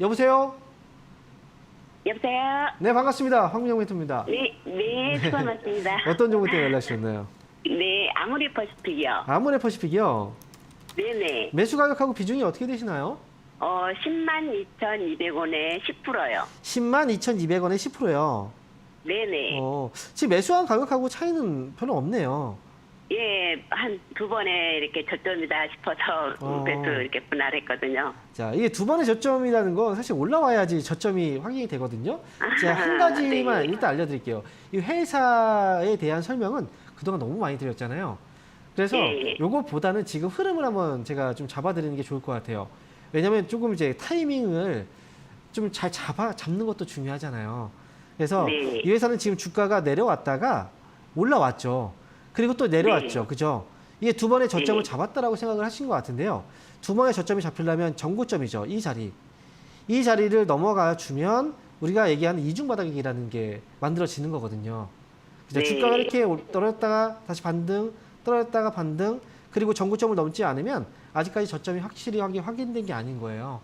여보세요? 여보세요? 네, 반갑습니다. 황민영 멘토입니다. 네, 네, 수고 많습니다. 어떤 정보 때문에 연락 주셨나요? 네, 아무리 퍼시픽이요. 아모레 퍼시픽이요. 네네. 매수 가격하고 비중이 어떻게 되시나요? 어, 10만 2,200원에 10%요. 10만 2,200원에 10%요. 네네. 어, 지금 매수한 가격하고 차이는 별로 없네요. 예, 한 두 번에 이렇게 저점이다 싶어서 어. 배수 이렇게 분할했거든요. 자, 이게 두 번의 저점이라는 건 사실 올라와야지 저점이 확인이 되거든요. 제가 한 가지만 네. 일단 알려드릴게요. 이 회사에 대한 설명은 그동안 너무 많이 드렸잖아요. 그래서 네. 요것보다는 지금 흐름을 한번 제가 좀 잡아드리는 게 좋을 것 같아요. 왜냐면 조금 이제 타이밍을 좀 잘 잡아, 잡는 것도 중요하잖아요. 그래서 네. 이 회사는 지금 주가가 내려왔다가 올라왔죠. 그리고 또 내려왔죠. 그죠? 이게 두 번의 저점을 네. 잡았다라고 생각을 하신 것 같은데요. 두 번의 저점이 잡히려면 정고점이죠. 이 자리. 이 자리를 넘어가 주면 우리가 얘기하는 이중바닥이라는 게 만들어지는 거거든요. 그죠? 네. 주가가 이렇게 올- 떨어졌다가 다시 반등, 떨어졌다가 반등, 그리고 정고점을 넘지 않으면 아직까지 저점이 확실히 확인- 확인된 게 아닌 거예요.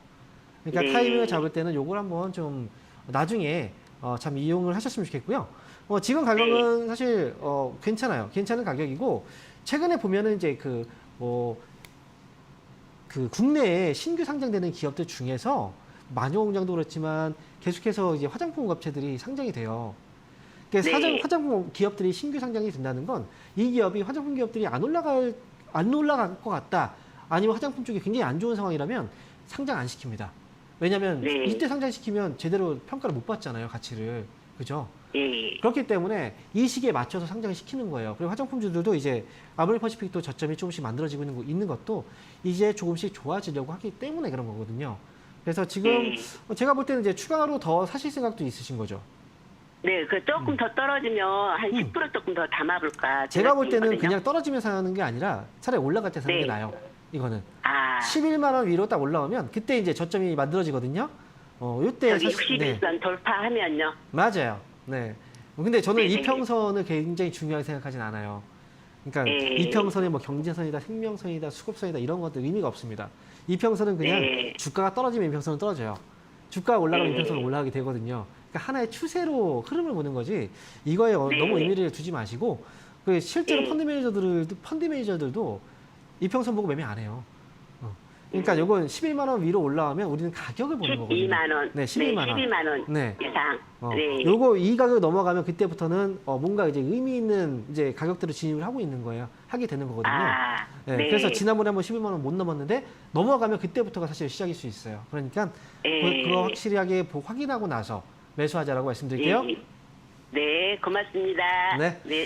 그러니까 네. 타이밍을 잡을 때는 요걸 한번 좀 나중에 어, 참 이용을 하셨으면 좋겠고요. 어, 지금 가격은 사실 어, 괜찮아요. 괜찮은 가격이고 최근에 보면은 이제 그 뭐 그 국내에 신규 상장되는 기업들 중에서 마녀공장도 그렇지만 계속해서 이제 화장품 업체들이 상장이 돼요. 그러니까 네. 사장, 화장품 기업들이 신규 상장이 된다는 건 이 기업이 화장품 기업들이 안 올라갈 안 올라갈 것 같다. 아니면 화장품 쪽이 굉장히 안 좋은 상황이라면 상장 안 시킵니다. 왜냐하면 네. 이때 상장시키면 제대로 평가를 못 받잖아요, 가치를. 그죠? 예. 그렇기 때문에 이 시기에 맞춰서 상장을 시키는 거예요. 그리고 화장품주들도 이제 아브릴 퍼시픽도 저점이 조금씩 만들어지고 있는, 거- 있는 것도 이제 조금씩 좋아지려고 하기 때문에 그런 거거든요. 그래서 지금 네. 어, 제가 볼 때는 이제 추가로 더 사실 생각도 있으신 거죠. 네, 그 조금 더 떨어지면 한 음. 10% 조금 더 담아볼까. 제가 볼 때는 생각했거든요. 그냥 떨어지면서 하는 게 아니라 차라리 올라갈 때 사는 게 네. 나아요. 이거는 아, 11만 원 위로 딱 올라오면 그때 이제 저점이 만들어지거든요. 어, 여기 사실 네. 61선 돌파하면요. 맞아요. 네. 근데 저는 네네. 이평선을 굉장히 중요하게 생각하진 않아요. 그러니까 네. 이평선이 뭐 경제선이다, 생명선이다, 수급선이다 이런 것들 의미가 없습니다. 이평선은 그냥 네. 주가가 떨어지면 이평선은 떨어져요. 주가가 올라가면 네. 이평선은 올라가게 되거든요. 그러니까 하나의 추세로 흐름을 보는 거지 이거에 어- 네. 너무 의미를 두지 마시고 그 실제로 네. 펀드 매니저들 펀드 매니저들도 이평선 보고 매매 안 해요. 어. 그러니까 음. 요건 11만 원 위로 올라가면 우리는 가격을 보는 거거든요. 12만 원. 네, 12만 원. 12만 원 네. 예상. 어, 네. 요거 이 가격 넘어가면 그때부터는 어, 뭔가 이제 의미 있는 이제 가격들을 진입을 하고 있는 거예요. 하게 되는 거거든요. 아, 네, 네. 그래서 지난번에 한번 11만 원 못 넘었는데 넘어가면 그때부터가 사실 시작일 수 있어요. 그러니까 네. 그, 그거 확실하게 보- 확인하고 나서 매수하자라고 말씀드릴게요. 예. 네, 고맙습니다. 네. 네.